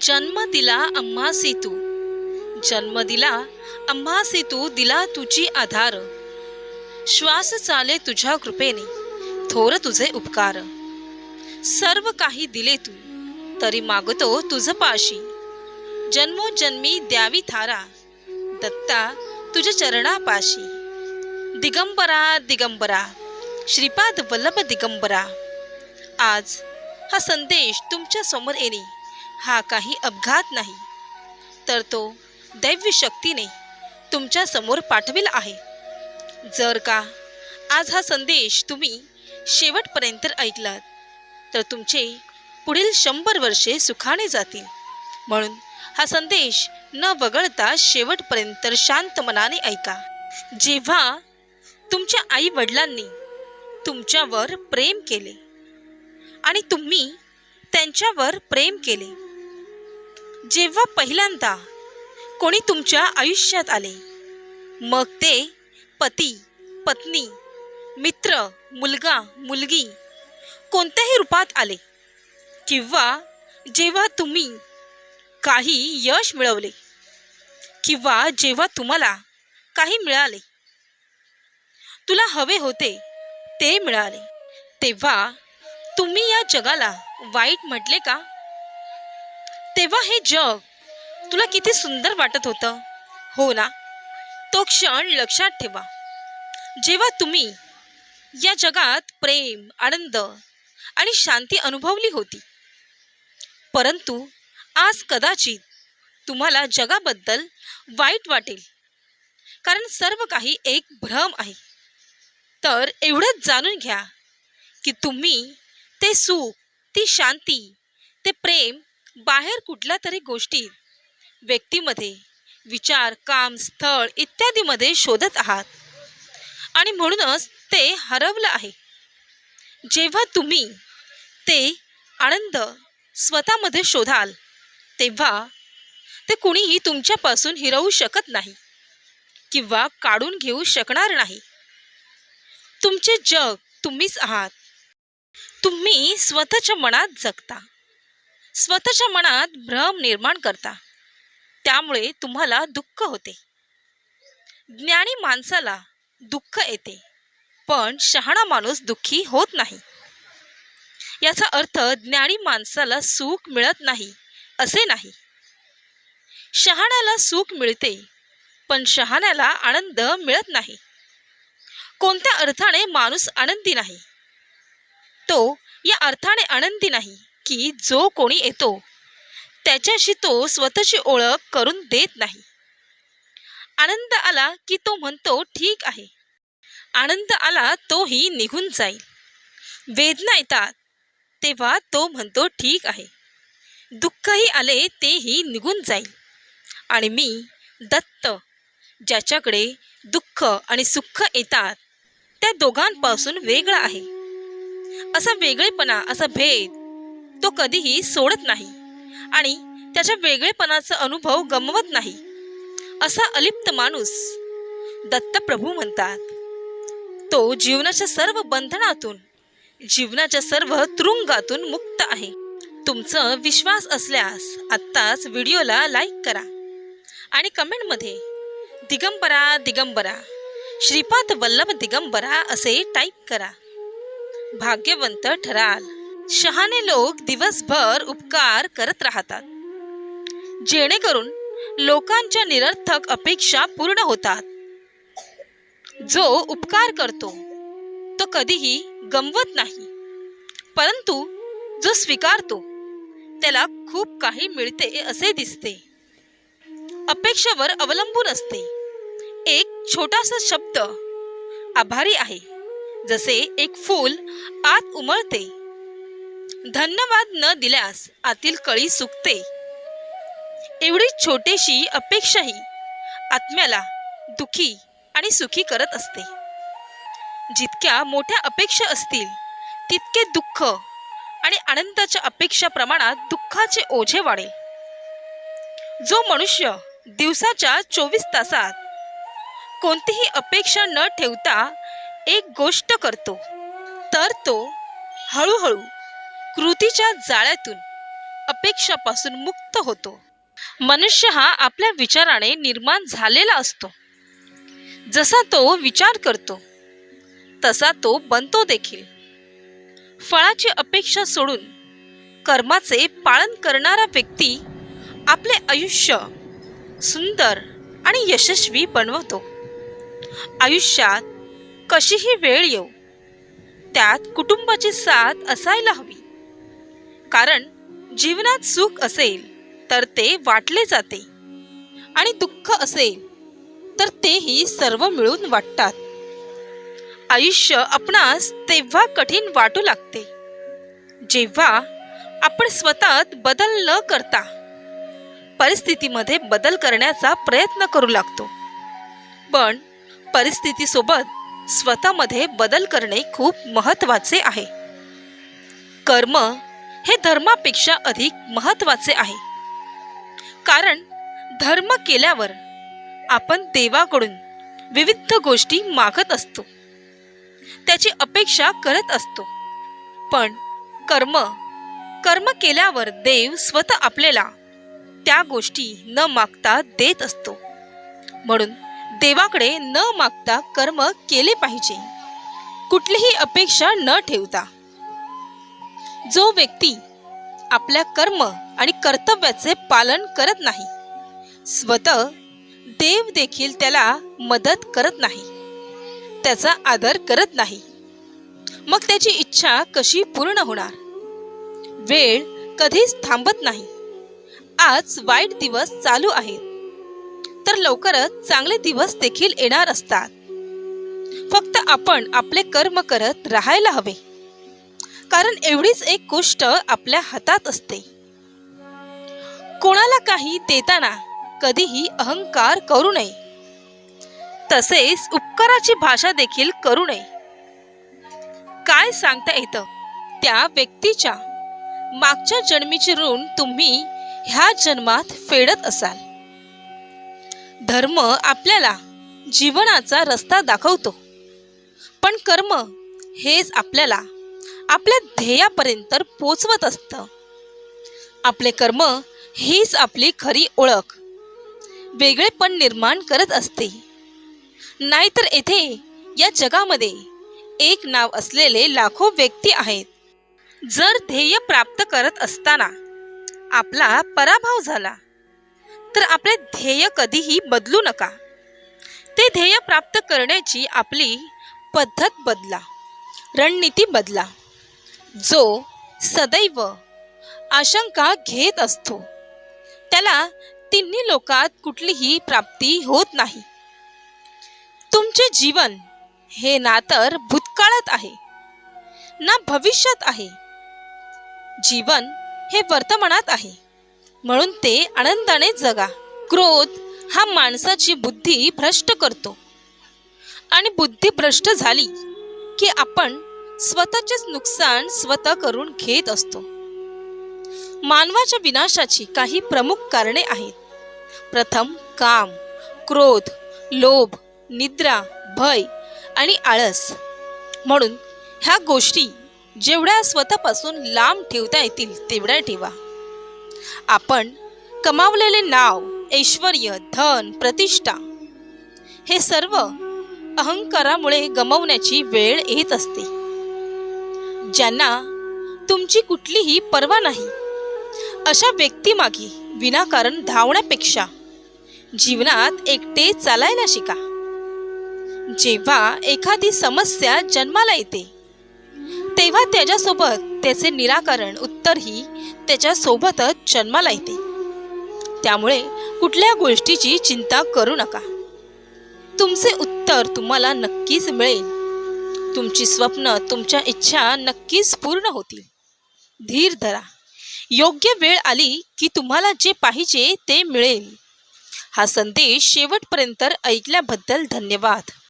जन्म दिला आम्हा तू जन्म दिला आम्हा तू दिला तुझी आधार. श्वास चाले तुझ्या कृपेने थोर तुझे उपकार. सर्व काही दिले तू तरी मागतो तुझ पाशी. जन्मोजन्मी द्यावी थारा दत्ता तुझ्या चरणापाशी. दिगंबरा दिगंबरा श्रीपाद वल्लभ दिगंबरा. आज हा संदेश तुमच्यासमोर येणे. हा काही अपघात नाही. तर तो दैव्य शक्तीने तुमच्यासमोर पाठविला आहे. जर का आज हा संदेश तुम्ही शेवटपर्यंत ऐकलात तर तुमचे पुढील शंभर वर्षे सुखाने जातील. म्हणून हा संदेश न वगळता शेवटपर्यंत शांत मनाने ऐका. जेव्हा तुमच्या आई वडिलांनी तुमच्यावर प्रेम केले आणि तुम्ही त्यांच्यावर प्रेम केले जेव्हा पहिल्यांदा कोणी तुमच्या आयुष्यात आले मग ते पती पत्नी मित्र मुलगा मुलगी कोणत्याही रूपात आले. किंवा जेव्हा तुम्ही काही यश मिळवले किंवा जेव्हा तुम्हाला काही मिळाले तुला हवे होते ते मिळाले तेव्हा तुम्ही या जगाला वाईट म्हटले का? तेव्हा हे जग तुला किती सुंदर वाटत होतं? हो ना? तो क्षण लक्षात ठेवा. जेव्हा तुम्ही या जगात प्रेम आनंद आणि शांती अनुभवली होती परंतु आज कदाचित तुम्हाला जगाबद्दल वाईट वाटेल कारण सर्व काही एक भ्रम आहे. तर एवढंच जाणून घ्या की तुम्ही ते सुख ती शांती ते प्रेम बाहेर कुठल्या तरी गोष्टी व्यक्तीमध्ये विचार काम स्थळ इत्यादीमध्ये शोधत आहात. आणि म्हणूनच ते हरवलं आहे. जेव्हा तुम्ही ते आनंद स्वतःमध्ये शोधाल तेव्हा ते कुणीही तुमच्यापासून हिरवू शकत नाही किंवा काढून घेऊ शकणार नाही. तुमचे जग तुम्हीच आहात. तुम्ही स्वतःच्या मनात जगता. स्वतःच्या मनात भ्रम निर्माण करता. त्यामुळे तुम्हाला दुःख होते. ज्ञानी माणसाला दुःख येते पण शहाणा माणूस दुःखी होत नाही. याचा अर्थ ज्ञानी माणसाला सुख मिळत नाही असे नाही. शहाण्याला सुख मिळते पण शहाण्याला आनंद मिळत नाही. कोणत्या अर्थाने माणूस आनंदी नाही? तो या अर्थाने आनंदी नाही. की जो कोणी येतो त्याच्याशी तो स्वतःची ओळख करून देत नाही. आनंद आला की तो म्हणतो ठीक आहे. आनंद आला तोही निघून जाईल. वेदना येतात तेव्हा तो म्हणतो ठीक आहे. दुःखही आले तेही निघून जाईल. आणि मी दत्त ज्याच्याकडे दुःख आणि सुख येतात त्या दोघांपासून वेगळा आहे. असा वेगळेपणा असा भेद तो कधीही सोडत नाही. आणि त्याच्या वेगळेपणाचा अनुभव गमवत नाही. असा अलिप्त माणूस दत्तप्रभू म्हणतात. तो जीवनाच्या सर्व बंधनातून जीवनाच्या सर्व तुरुंगातून मुक्त आहे. तुमचं विश्वास असल्यास आत्ताच व्हिडिओला लाईक करा. आणि कमेंटमध्ये दिगंबरा दिगंबरा श्रीपाद वल्लभ दिगंबरा असे टाईप करा. भाग्यवंत ठराल. शहाणे लोक दिवसभर उपकार करत राहतात. जेणेकरून लोकांच्या निरर्थक अपेक्षा पूर्ण होतात. जो उपकार करतो तो कधीही गमवत नाही. परंतु जो स्वीकारतो त्याला खूप काही मिळते असे दिसते. अपेक्षेवर अवलंबून असते. एक छोटासा शब्द आभारी आहे. जसे एक फूल आत उमळते. धन्यवाद न दिल्यास आतील कळी सुकते. एवढी छोटीशी अपेक्षाही आत्म्याला दुखी आणि सुखी करत असते. जितक्या मोठ्या अपेक्षा असतील तितके दुःख आणि आनंदाच्या अपेक्षा प्रमाणात दुःखाचे ओझे वाढेल. जो मनुष्य दिवसाच्या चोवीस तासात कोणतीही अपेक्षा न ठेवता एक गोष्ट करतो तर तो हळूहळू कृतीच्या जाळ्यातून अपेक्षापासून मुक्त होतो. मनुष्य हा आपल्या विचाराने निर्माण झालेला असतो. जसा तो विचार करतो तसा तो बनतो देखील. फळाची अपेक्षा सोडून कर्माचे पालन करणारा व्यक्ती आपले आयुष्य सुंदर आणि यशस्वी बनवतो. आयुष्यात कशीही वेळ येऊ त्यात कुटुंबाची साथ असायला हवी. कारण जीवनात सुख असेल तर ते वाटले जाते. आणि दुःख असेल तर तेही सर्व मिळून वाटतात. आयुष्य आपणास तेव्हा कठीण वाटू लागते. जेव्हा आपण स्वतःत बदल न करता परिस्थितीमध्ये बदल करण्याचा प्रयत्न करू लागतो. पण परिस्थितीसोबत स्वतःमध्ये बदल करणे खूप महत्त्वाचे आहे. कर्म हे धर्मापेक्षा अधिक महत्त्वाचे आहे. कारण धर्म केल्यावर आपण देवाकडून विविध गोष्टी मागत असतो. त्याची अपेक्षा करत असतो. पण कर्म कर्म केल्यावर देव स्वतः आपल्याला त्या गोष्टी न मागता देत असतो. म्हणून देवाकडे न मागता कर्म केले पाहिजे. कुठलीही अपेक्षा न ठेवता. जो व्यक्ती आपल्या कर्म आणि कर्तव्याचे पालन करत नाही स्वतः देव देखील त्याला मदत करत नाही त्याचा आदर करत नाही मग त्याची इच्छा कशी पूर्ण होणार? वेळ कधीच थांबत नाही. आज वाईट दिवस चालू आहेत. तर लवकरच चांगले दिवस देखील येणार असतात. फक्त आपण आपले कर्म करत राहायला हवे. कारण एवढीच एक गोष्ट आपल्या हातात असते. कोणाला काही देताना कधीही अहंकार करू नये. तसेच उपकाराची भाषा देखील करू नये. काय सांगता येतं? त्या व्यक्तीच्या मागच्या जन्मीचे ऋण तुम्ही ह्या जन्मात फेडत असाल. धर्म आपल्याला जीवनाचा रस्ता दाखवतो. पण कर्म हेच आपल्याला आपल्या ध्येयापर्यंत पोचवत असतं. आपले कर्म हीच आपली खरी ओळख. वेगळेपण निर्माण करत असते. नाहीतर येथे या जगामध्ये एक नाव असलेले लाखो व्यक्ती आहेत. जर ध्येय प्राप्त करत असताना आपला पराभव झाला तर आपले ध्येय कधीही बदलू नका. ते ध्येय प्राप्त करण्याची आपली पद्धत बदला रणनीती बदला. जो सदैव आशंका घेत असतो. त्याला तिन्ही लोकात कुठलीही प्राप्ती होत नाही. तुमचे जीवन हे ना तर भूतकाळात आहे ना भविष्यात आहे. जीवन हे वर्तमानात आहे म्हणून ते आनंदाने जगा. क्रोध हा माणसाची बुद्धी भ्रष्ट करतो. आणि बुद्धी भ्रष्ट झाली की आपण स्वतःचेच नुकसान स्वतः करून घेत असतो. मानवाच्या विनाशाची काही प्रमुख कारणे आहेत. प्रथम काम क्रोध लोभ निद्रा भय आणि आळस. म्हणून ह्या गोष्टी जेवढ्या स्वतःपासून लांब ठेवता येतील तेवढ्या ठेवा. आपण कमावलेले नाव ऐश्वर धन प्रतिष्ठा हे सर्व अहंकारामुळे गमवण्याची वेळ येत असते. ज्यांना तुमची कुठलीही पर्वा नाही अशा व्यक्तीमागे विनाकारण धावण्यापेक्षा जीवनात एकटे चालायला शिका. जेव्हा एखादी समस्या जन्माला येते तेव्हा त्याच्यासोबत त्याचे निराकरण उत्तरही त्याच्यासोबतच जन्माला येते. त्यामुळे कुठल्या गोष्टीची चिंता करू नका. तुमचे उत्तर तुम्हाला नक्कीच मिळेल. तुमची स्वप्न तुमच्या इच्छा नक्कीच पूर्ण होतील. धीर धरा. योग्य वेळ आली की तुम्हाला जे पाहिजे ते मिळेल. हा संदेश शेवटपर्यंत ऐकल्याबद्दल धन्यवाद.